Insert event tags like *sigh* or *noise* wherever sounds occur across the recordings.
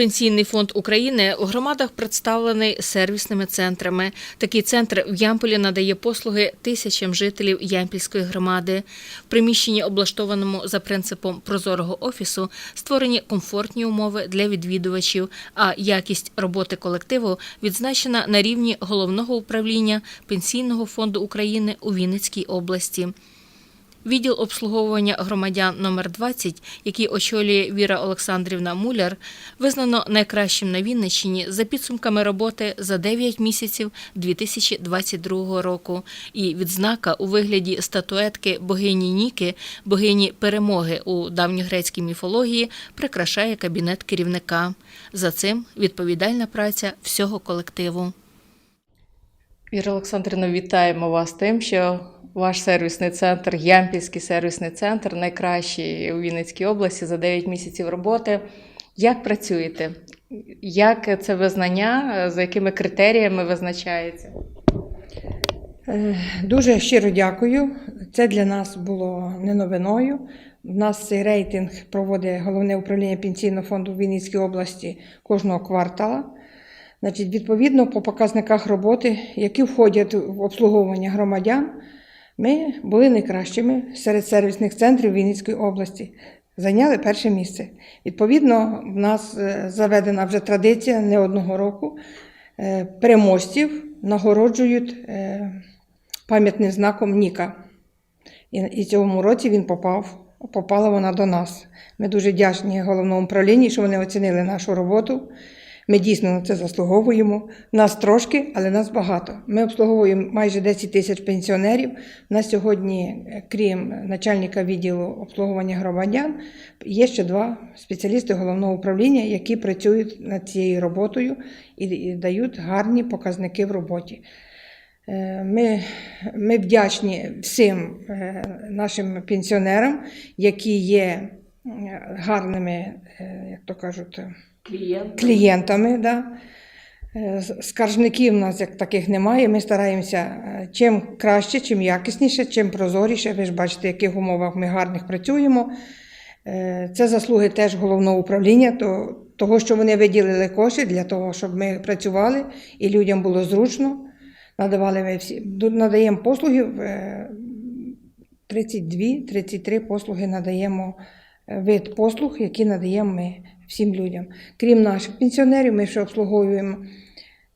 Пенсійний фонд України у громадах представлений сервісними центрами. Такий центр в Ямполі надає послуги тисячам жителів Ямпільської громади. В приміщенні, облаштованому за принципом прозорого офісу, створені комфортні умови для відвідувачів, а якість роботи колективу відзначена на рівні головного управління Пенсійного фонду України у Вінницькій області. Відділ обслуговування громадян номер 20, який очолює Віра Олександрівна Муляр, визнано найкращим на Вінниччині за підсумками роботи за 9 місяців 2022 року. І відзнака у вигляді статуетки богині Ніки, богині перемоги у давньогрецькій міфології, прикрашає кабінет керівника. За цим відповідальна праця всього колективу. Віра Олександрівна, вітаємо вас тим, що ваш сервісний центр, Ямпільський сервісний центр, найкращий у Вінницькій області за 9 місяців роботи. Як працюєте? Як це визнання, за якими критеріями визначається? Е, Дуже щиро дякую. Це для нас було не новиною. У нас цей рейтинг проводить головне управління пенсійного фонду в Вінницькій області кожного квартала. Значить, відповідно, по показниках роботи, які входять в обслуговування громадян, ми були найкращими серед сервісних центрів Вінницької області. Зайняли перше місце. Відповідно, в нас е, заведена вже традиція не одного року. Е, Переможців нагороджують е, пам'ятним знаком Ніка. І, цьому році він попав, попала вона до нас. Ми дуже вдячні головному управлінні, що вони оцінили нашу роботу. Ми дійсно на це заслуговуємо. Нас трошки, але нас багато. Ми обслуговуємо майже 10 тисяч пенсіонерів. На сьогодні, е, крім начальника відділу обслуговування громадян, є ще два спеціалісти головного управління, які працюють над цією роботою і, дають гарні показники в роботі. Е, Ми, ми вдячні всім е, нашим пенсіонерам, які є гарними, як то кажуть, е, Клієнт. клієнтами. Да. Е, Скаржників у нас як таких немає. Ми стараємося е, чим краще, чим якісніше, чим прозоріше. Ви ж бачите, в яких умовах ми гарних працюємо. Е, Це заслуги теж головного управління, то, того, що вони виділили кошти для того, щоб ми працювали і людям було зручно. Надавали ми всі, надаємо послуги. е, 32-33 послуги надаємо вид послуг, які надаємо ми всім людям. Крім наших пенсіонерів, ми ще обслуговуємо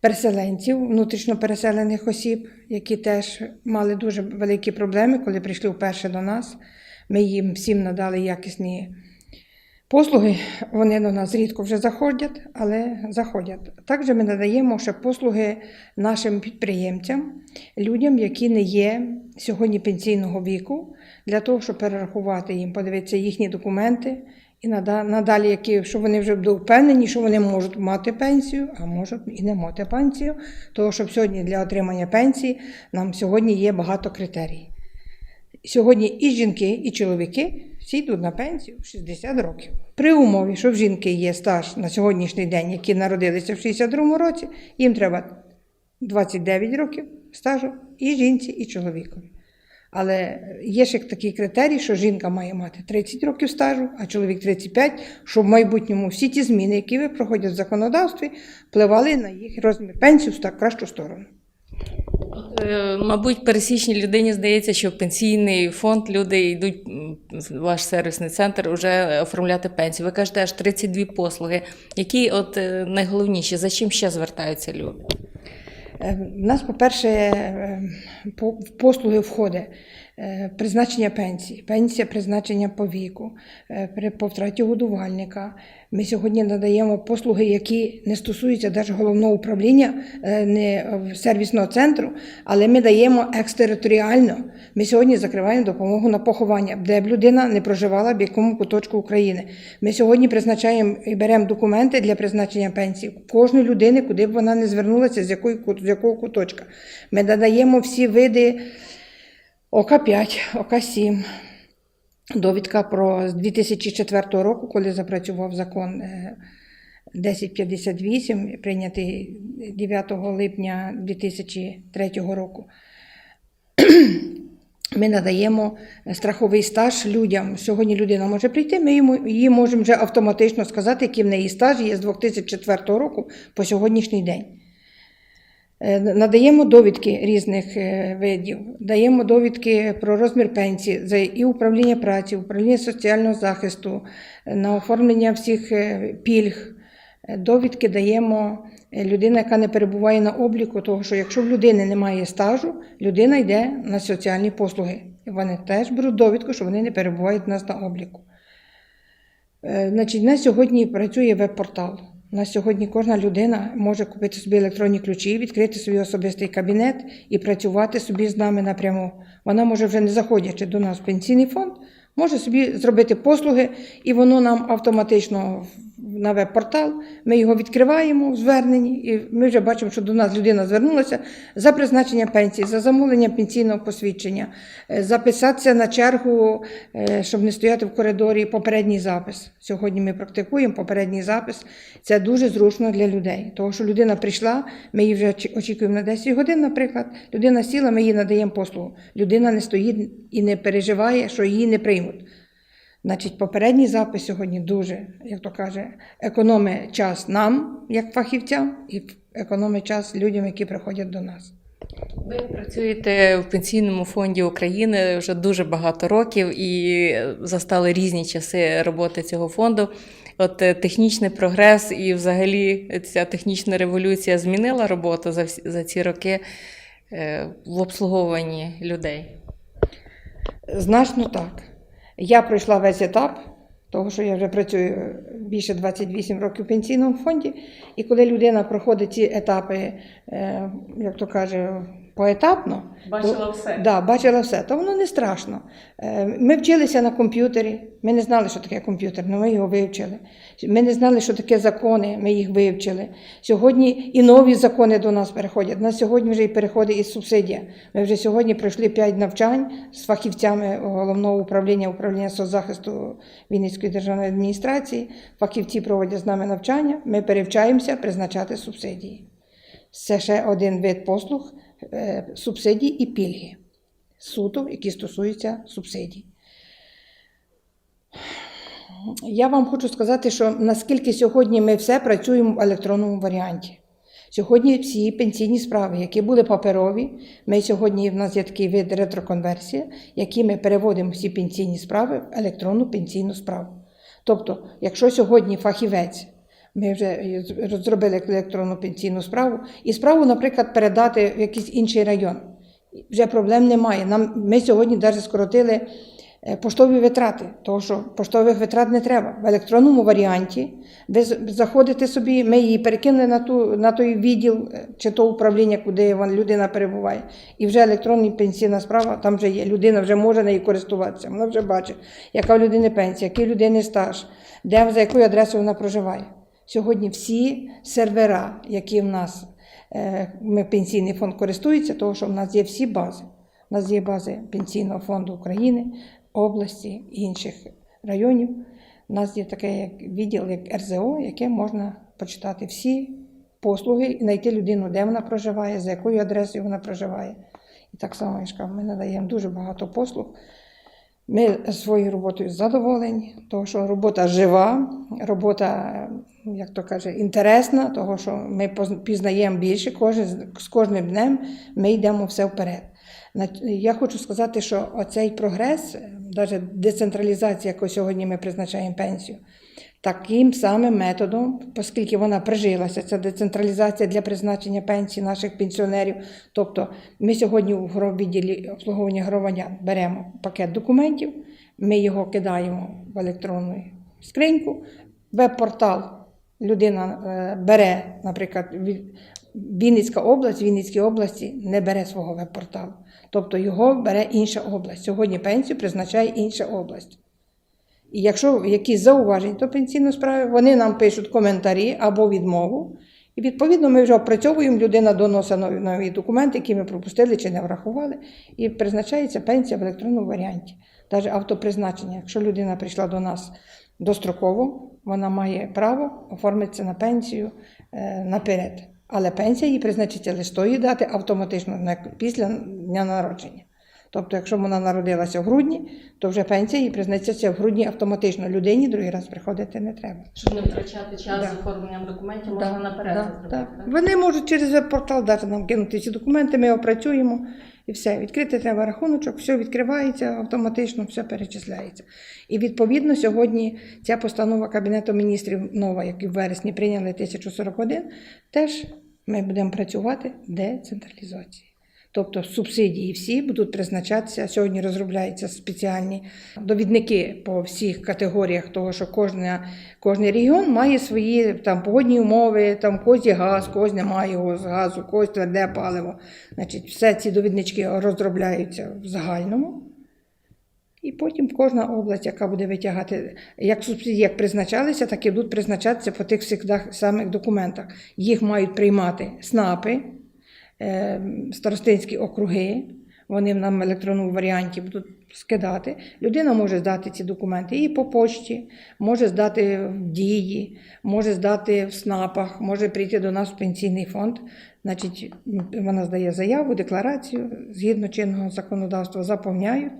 переселенців, внутрішньо переселених осіб, які теж мали дуже великі проблеми, коли прийшли вперше до нас. Ми їм всім надали якісні послуги. Вони до нас рідко вже заходять, але заходять. Також ми надаємо ще послуги нашим підприємцям, людям, які не є сьогодні пенсійного віку, для того, щоб перерахувати їм, подивитися їхні документи. І надалі, які, щоб вони вже були впевнені, що вони можуть мати пенсію, а можуть і не мати пенсію, тому що сьогодні для отримання пенсії нам сьогодні є багато критерій. Сьогодні і жінки, і чоловіки всі йдуть на пенсію в 60 років. При умові, що в жінки є стаж на сьогоднішній день, які народилися в 62 році, їм треба 29 років стажу і жінці, і чоловікові. Але є ще такий критерій, що жінка має мати 30 років стажу, а чоловік 35, щоб в майбутньому всі ті зміни, які ви проходять в законодавстві, впливали на їх розмір пенсію в кращу сторону. Е, Мабуть, пересічній людині здається, що в пенсійний фонд люди йдуть в ваш сервісний центр вже оформляти пенсію. Ви кажете, аж 32 послуги. Які от е, найголовніші, за чим ще звертаються люди? Е, В нас, по-перше, е, в послуги входить. е, призначення пенсії, пенсія призначення по віку, е, по втраті годувальника. Ми сьогодні надаємо послуги, які не стосуються навіть головного управління, е, не е, сервісного центру, але ми даємо екстериторіально. Ми сьогодні закриваємо допомогу на поховання, де б людина не проживала в якому куточку України. Ми сьогодні призначаємо і беремо документи для призначення пенсії кожної людини, куди б вона не звернулася, з, якої, з якого куточка. Ми надаємо всі види ОК-5, ОК-7. Довідка про з 2004 року, коли запрацював закон е, 1058, прийнятий 9 липня 2003 року. *clears throat* Ми надаємо страховий стаж людям. Сьогодні людина може прийти, ми йому, їй можемо вже автоматично сказати, який в неї стаж є з 2004 року по сьогоднішній день. Е, Надаємо довідки різних е, видів, даємо довідки про розмір пенсії і управління праці, управління соціального захисту, е, на оформлення всіх пільг. Довідки даємо людина, яка не перебуває на обліку, того що якщо в людини немає стажу, людина йде на соціальні послуги. Вони теж беруть довідку, що вони не перебувають у нас на обліку. Значить, на сьогодні працює веб-портал. На сьогодні кожна людина може купити собі електронні ключі, відкрити свій особистий кабінет і працювати собі з нами напряму. Вона може вже не заходячи до нас в пенсійний фонд, може собі зробити послуги, і воно нам автоматично на веб-портал. Ми його відкриваємо в зверненні, і ми вже бачимо, що до нас людина звернулася за призначення пенсії, за замовлення пенсійного посвідчення, е, записатися на чергу, е, щоб не стояти в коридорі, попередній запис. Сьогодні ми практикуємо попередній запис. Це дуже зручно для людей. Тому що людина прийшла, ми її вже очікуємо на 10 годин, наприклад. Людина сіла, ми їй надаємо послугу. Людина не стоїть і не переживає, що її не приймуть. Значить, попередній запис сьогодні дуже, як то каже, економить час нам, як фахівцям, і економить час людям, які приходять до нас. Ви працюєте в пенсійному фонді України вже дуже багато років і застали різні часи роботи цього фонду. От е, технічний прогрес і взагалі ця технічна революція змінила роботу за, всі- за ці роки е, в обслуговуванні людей. Значно так. Я пройшла весь етап, того, що я вже працюю більше 28 років в пенсійному фонді. І коли людина проходить ці етапи, е, як то каже, поетапно, Бачила все. Да, бачила все, то воно не страшно. Е, Ми вчилися на комп'ютері, ми не знали, що таке комп'ютер, але ми його вивчили. Ми не знали, що таке закони, ми їх вивчили. Сьогодні і нові закони до нас переходять. На сьогодні вже і переходить і субсидія. Ми вже сьогодні пройшли 5 навчань з фахівцями головного управління управління соцзахисту Вінницької державної адміністрації. Фахівці проводять з нами навчання. Ми перевчаємося призначати субсидії. Це ще один вид послуг субсидій і пільги. Суто, які стосуються субсидій. Я вам хочу сказати, що наскільки сьогодні ми все працюємо в електронному варіанті. Сьогодні всі пенсійні справи, які були паперові, ми сьогодні в нас є такий вид ретроконверсія, які ми переводимо всі пенсійні справи в електронну пенсійну справу. Тобто, якщо сьогодні фахівець, ми вже розробили електронну пенсійну справу, і справу, наприклад, передати в якийсь інший район, вже проблем немає. Нам, ми сьогодні навіть скоротили е, поштові витрати, тому що поштових витрат не треба. В електронному варіанті ви заходите собі, ми її перекинули на, ту, на той відділ е, чи то управління, куди вон людина перебуває. І вже електронна пенсійна справа там вже є. Людина вже може нею користуватися. Вона вже бачить, яка в людини пенсія, який людини стаж, де за якою адресою вона проживає. Сьогодні всі сервера, які в нас е, ми пенсійний фонд користується, тому що в нас є всі бази. У нас є бази Пенсійного фонду України, області і інших районів. У нас є таке як відділ, як РЗО, яке можна почитати всі послуги і знайти людину, де вона проживає, за якою адресою вона проживає. І так само я ми надаємо дуже багато послуг. Ми своєю роботою задоволені, тому що робота жива, робота, як то каже, інтересна, тому що ми пізнаємо більше, кожен, з кожним днем ми йдемо все вперед. Я хочу сказати, що оцей прогрес, навіть децентралізація, яку сьогодні ми призначаємо пенсію, таким самим методом, оскільки вона прижилася, ця децентралізація для призначення пенсій наших пенсіонерів. Тобто ми сьогодні в відділі обслуговування громадян беремо пакет документів, ми його кидаємо в електронну скриньку, веб-портал людина е, бере, наприклад, Вінницька область, Вінницькій області не бере свого веб-порталу. Тобто його бере інша область. Сьогодні пенсію призначає інша область. І якщо якісь зауваження до пенсійної справи, вони нам пишуть коментарі або відмову. І відповідно ми вже опрацьовуємо, людина доносить нові, нові документи, які ми пропустили чи не врахували, і призначається пенсія в електронному варіанті. Навіть автопризначення. Якщо людина прийшла до нас достроково, вона має право оформитися на пенсію е, наперед. Але пенсія їй призначиться лише тої дати автоматично після дня народження. Тобто, якщо вона народилася в грудні, то вже пенсія їй призначається в грудні автоматично. Людині другий раз приходити не треба. Щоб не втрачати час Да. з оформленням документів, Да, можна наперед да, зробити. так? Вони можуть через веб-портал дати нам кинути ці документи, ми опрацюємо і все. Відкрити треба рахуночок, все відкривається автоматично, все перечисляється. І відповідно сьогодні ця постанова Кабінету міністрів нова, яку в вересні прийняли 1041, теж ми будемо працювати децентралізації. Тобто субсидії всі будуть призначатися. Сьогодні розробляються спеціальні довідники по всіх категоріях, того, що кожна, кожний регіон має свої там погодні умови, там є газ, когось немає його з газу, когось тверде паливо. Значить, все ці довіднички розробляються в загальному. І потім кожна область, яка буде витягати, як субсидії як призначалися, так і будуть призначатися по тих всіх самих документах. Їх мають приймати СНАПи, старостинські округи. Вони нам в електронному варіанті будуть скидати. Людина може здати ці документи і по почті, може здати в дії, може здати в СНАПах, може прийти до нас в пенсійний фонд. Значить, вона здає заяву, декларацію, згідно чинного законодавства, заповняють.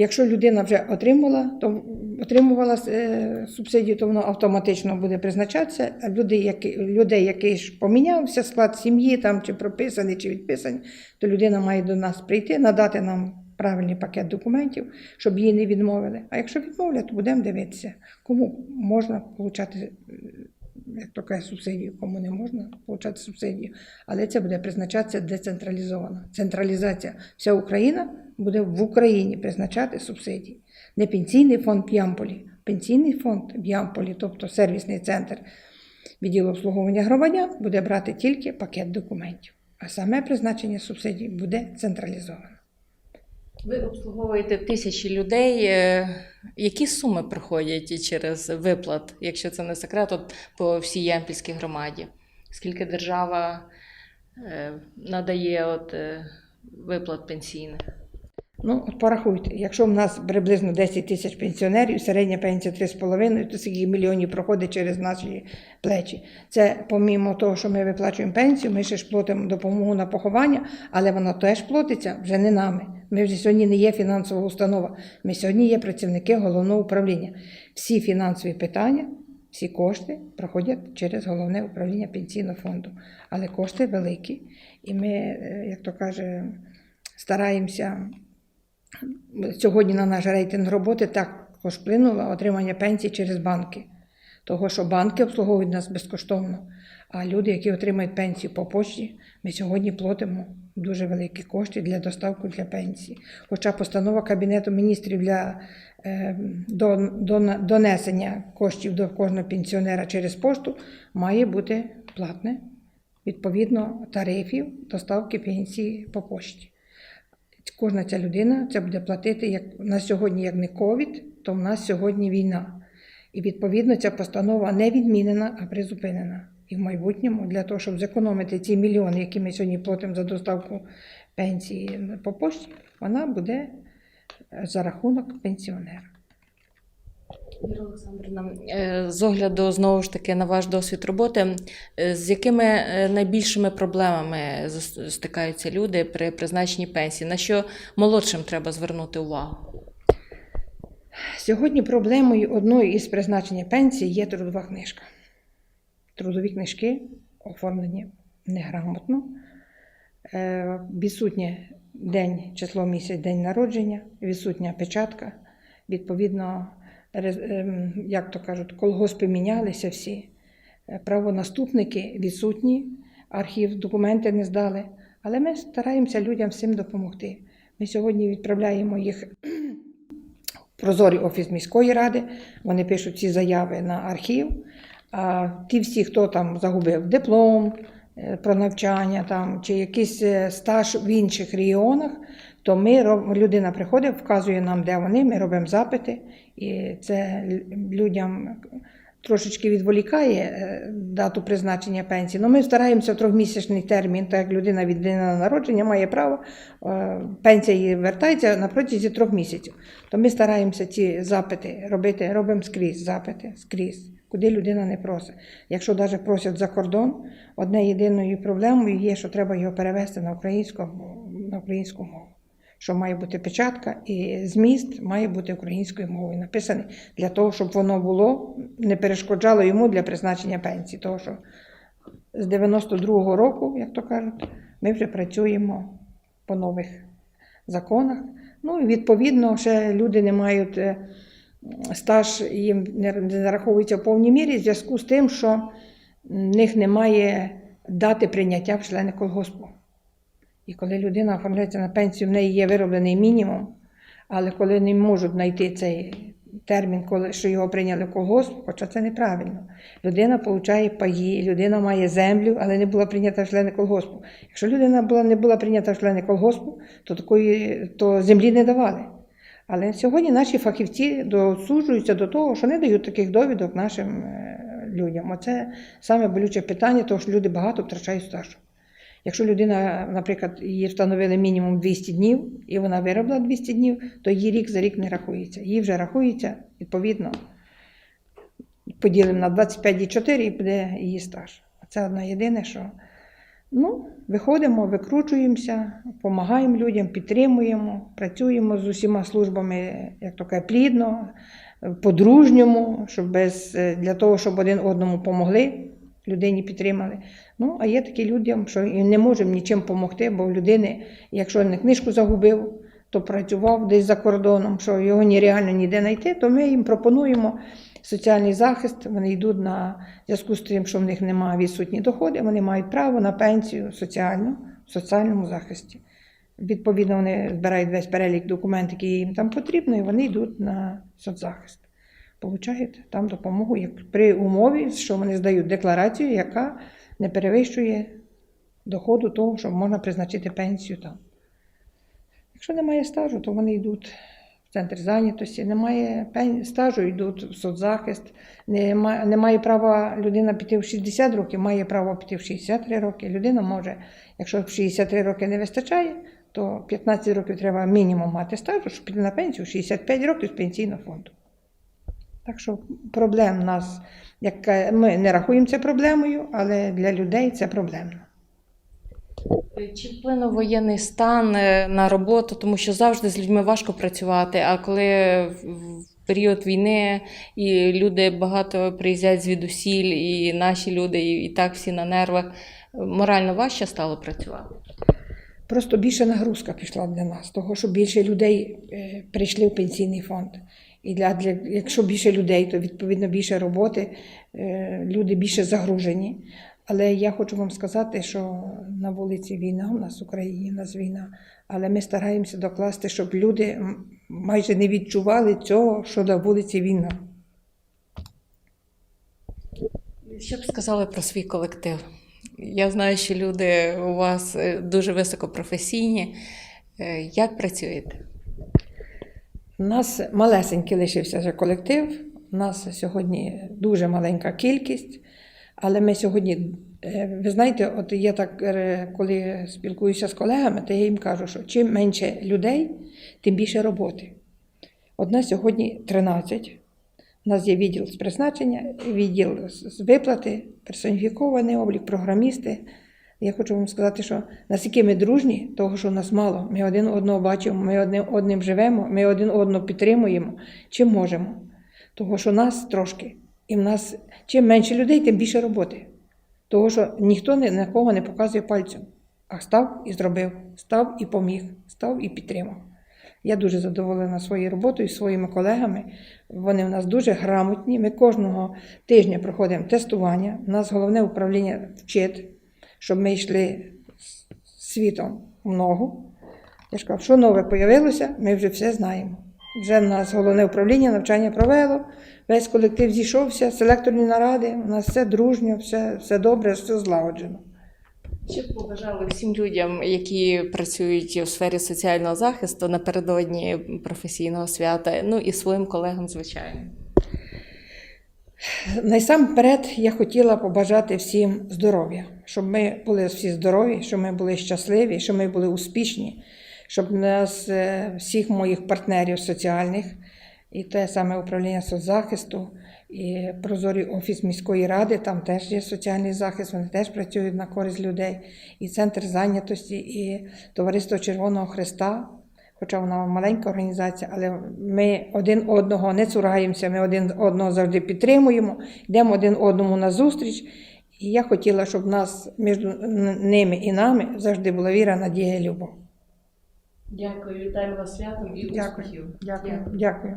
Якщо людина вже отримала, то отримувала е, субсидію, то воно автоматично буде призначатися. А люди, які, людей, який ж помінявся склад сім'ї, там чи прописаний, чи відписаний, то людина має до нас прийти, надати нам правильний пакет документів, щоб її не відмовили. А якщо відмовлять, то будемо дивитися, кому можна отримати, як то каже, субсидію, кому не можна отримати субсидію. Але це буде призначатися децентралізовано. Централізація. Вся Україна буде в Україні призначати субсидії. Не пенсійний фонд в Ямполі, пенсійний фонд в Ямполі, тобто сервісний центр відділу обслуговування громадян, буде брати тільки пакет документів. А саме призначення субсидій буде централізовано. Ви обслуговуєте тисячі людей. Е, Які суми приходять через виплат, якщо це не секрет, от по всій Ямпільській громаді? Скільки держава е, надає от, е, виплат пенсійних? Ну, от порахуйте, якщо в нас приблизно 10 тисяч пенсіонерів, середня пенсія 3,5, то скільки мільйонів проходить через наші плечі. Це помімо того, що ми виплачуємо пенсію, ми ще ж платимо допомогу на поховання, але воно теж платиться вже не нами. Ми вже сьогодні не є фінансова установа. Ми сьогодні є працівники головного управління. Всі фінансові питання, всі кошти проходять через головне управління пенсійного фонду. Але кошти великі. І ми, е, як то каже, стараємося сьогодні на наш рейтинг роботи також вплинуло отримання пенсій через банки. Того, що банки обслуговують нас безкоштовно, а люди, які отримують пенсію по почті, ми сьогодні платимо дуже великі кошти для доставки для пенсії. Хоча постанова Кабінету міністрів для е, до, до, донесення коштів до кожного пенсіонера через пошту має бути платне відповідно тарифів доставки пенсії по пошті. Кожна ця людина це буде платити як на сьогодні, як не ковід, то в нас сьогодні війна. І відповідно ця постанова не відмінена, а призупинена. І в майбутньому для того, щоб зекономити ці мільйони, які ми сьогодні платимо за доставку пенсії по пошті, вона буде е, за рахунок пенсіонера. Віра Олександрівна, е, з огляду знову ж таки на ваш досвід роботи, е, з якими найбільшими проблемами стикаються люди при призначенні пенсії? На що молодшим треба звернути увагу? Сьогодні проблемою одної із призначення пенсії є трудова книжка. Трудові книжки оформлені неграмотно. Е, Відсутнє день, число місяць, день народження, відсутня печатка. Відповідно, ем, як то кажуть, колгоспи мінялися всі. Е, Правонаступники відсутні, архів, документи не здали. Але ми стараємося людям всім допомогти. Ми сьогодні відправляємо їх Прозорий офіс міської ради, вони пишуть ці заяви на архів. А ті всі, хто там загубив диплом е, про навчання там, чи якийсь е, стаж в інших регіонах, то ми людина приходить, вказує нам, де вони, ми робимо запити, і це людям трошечки відволікає е, дату призначення пенсії. Ну, ми стараємося в трьохмісячний термін, так як людина від дня народження має право, е, пенсія їй вертається на протязі трьох місяців. То ми стараємося ці запити робити, робимо скрізь запити, скрізь, куди людина не просить. Якщо навіть просять за кордон, одне єдиною проблемою є, що треба його перевести на українську, на українську мову. Що має бути печатка, і зміст має бути українською мовою написаний для того, щоб воно було, не перешкоджало йому для призначення пенсії. Тому що з 92-го року, як то кажуть, ми вже працюємо по нових законах. Ну і відповідно, ще люди не мають е, стаж, їм не зараховується в повній мірі в зв'язку з тим, що в них немає дати прийняття в члени колгоспу. І коли людина оформляється на пенсію, в неї є вироблений мінімум, але коли не можуть знайти цей термін, коли що його прийняли в колгосп, хоча це неправильно. Людина отримує паї, людина має землю, але не була прийнята члени колгоспу. Якщо людина була, не була прийнята члени колгоспу, то такої то землі не давали. Але сьогодні наші фахівці досуджуються до того, що не дають таких довідок нашим е, людям. Оце саме болюче питання, тому що люди багато втрачають стажу. Якщо людина, наприклад, її встановили мінімум 200 днів, і вона виробила 200 днів, то її рік за рік не рахується. Їй вже рахується, відповідно, поділимо на 25,4 і буде її стаж. Це одне єдине, що ну, виходимо, викручуємося, допомагаємо людям, підтримуємо, працюємо з усіма службами, як то кажуть, плідно, по-дружньому, щоб без, для того, щоб один одному допомогли, людині підтримали. Ну, а є такі людям, що і не можемо нічим допомогти, бо в людини, якщо не книжку загубив, то працював десь за кордоном, що його нереально ніде знайти, то ми їм пропонуємо соціальний захист. Вони йдуть на зв'язку з тим, що в них немає відсутні доходи, вони мають право на пенсію соціальну в соціальному захисті. Відповідно, вони збирають весь перелік документів, які їм там потрібно, і вони йдуть на соцзахист. Получають там допомогу як при умові, що вони здають декларацію, яка не перевищує доходу того, що можна призначити пенсію там. Якщо немає стажу, то вони йдуть в центр зайнятості, немає стажу, йдуть в соцзахист. Немає, немає права людина піти в 60 років, має право піти в 63 роки. Людина може, якщо в 63 роки не вистачає, то 15 років треба мінімум мати стажу, щоб піти на пенсію, 65 років з пенсійного фонду. Так що проблем нас, як е, ми не рахуємо це проблемою, але для людей це проблемно. Чи вплинув воєнний стан е, на роботу, тому що завжди з людьми важко працювати, а коли в період війни і люди багато приїздять звідусіль, і наші люди, і, так всі на нервах, морально важче стало працювати? Просто більше нагрузка пішла для нас, того що більше людей е, прийшли в пенсійний фонд. І для, для, якщо більше людей, то відповідно більше роботи, е, люди більше загружені. Але я хочу вам сказати, що на вулиці війна, у нас в Україні у нас війна, але ми стараємося докласти, щоб люди майже не відчували цього, що на вулиці війна. Що б сказали про свій колектив? Я знаю, що люди у вас е, дуже високопрофесійні. Е, Як працюєте? У нас малесенький лишився вже колектив. У нас сьогодні дуже маленька кількість, але ми сьогодні, е, ви знаєте, от я так, е, коли спілкуюся з колегами, то я їм кажу, що чим менше людей, тим більше роботи. От нас сьогодні 13. У нас є відділ з призначення, відділ з виплати, персоніфікований облік, програмісти. Я хочу вам сказати, що наскільки ми дружні, того, що нас мало, ми один одного бачимо, ми одним одним живемо, ми один одного підтримуємо, чим можемо. Того, що нас трошки, і в нас чим менше людей, тим більше роботи. Того, що ніхто ні на кого не показує пальцем, а став і зробив, став і поміг, став і підтримав. Я дуже задоволена своєю роботою, своїми колегами. Вони в нас дуже грамотні. Ми кожного тижня проходимо тестування. У нас головне управління вчить, щоб ми йшли світом в ногу. Я ж кажу, що нове появилося, ми вже все знаємо. Вже в нас головне управління навчання провело, весь колектив зійшовся, селекторні наради, у нас все дружньо, все, все добре, все злагоджено. Що б побажали всім людям, які працюють у сфері соціального захисту напередодні професійного свята, ну і своїм колегам, звичайно. Насамперед я хотіла побажати всім здоров'я, щоб ми були всі здорові, щоб ми були щасливі, щоб ми були успішні, щоб нас, е, всіх моїх партнерів соціальних, і те саме управління соцзахисту, і прозорий офіс міської ради, там теж є соціальний захист, вони теж працюють на користь людей, і центр зайнятості, і Товариство Червоного Христа. Хоча вона маленька організація, але ми один одного не цураємося, ми один одного завжди підтримуємо, йдемо один одному на зустріч. І я хотіла, щоб в нас між ними і нами завжди була віра, надія і любов. Дякую, вітаю вас святом і Дякую. успіхів. Дякую. Дякую.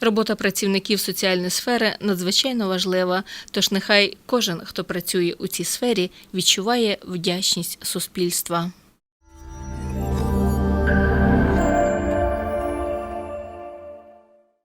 Робота працівників соціальної сфери надзвичайно важлива, тож нехай кожен, хто працює у цій сфері, відчуває вдячність суспільства.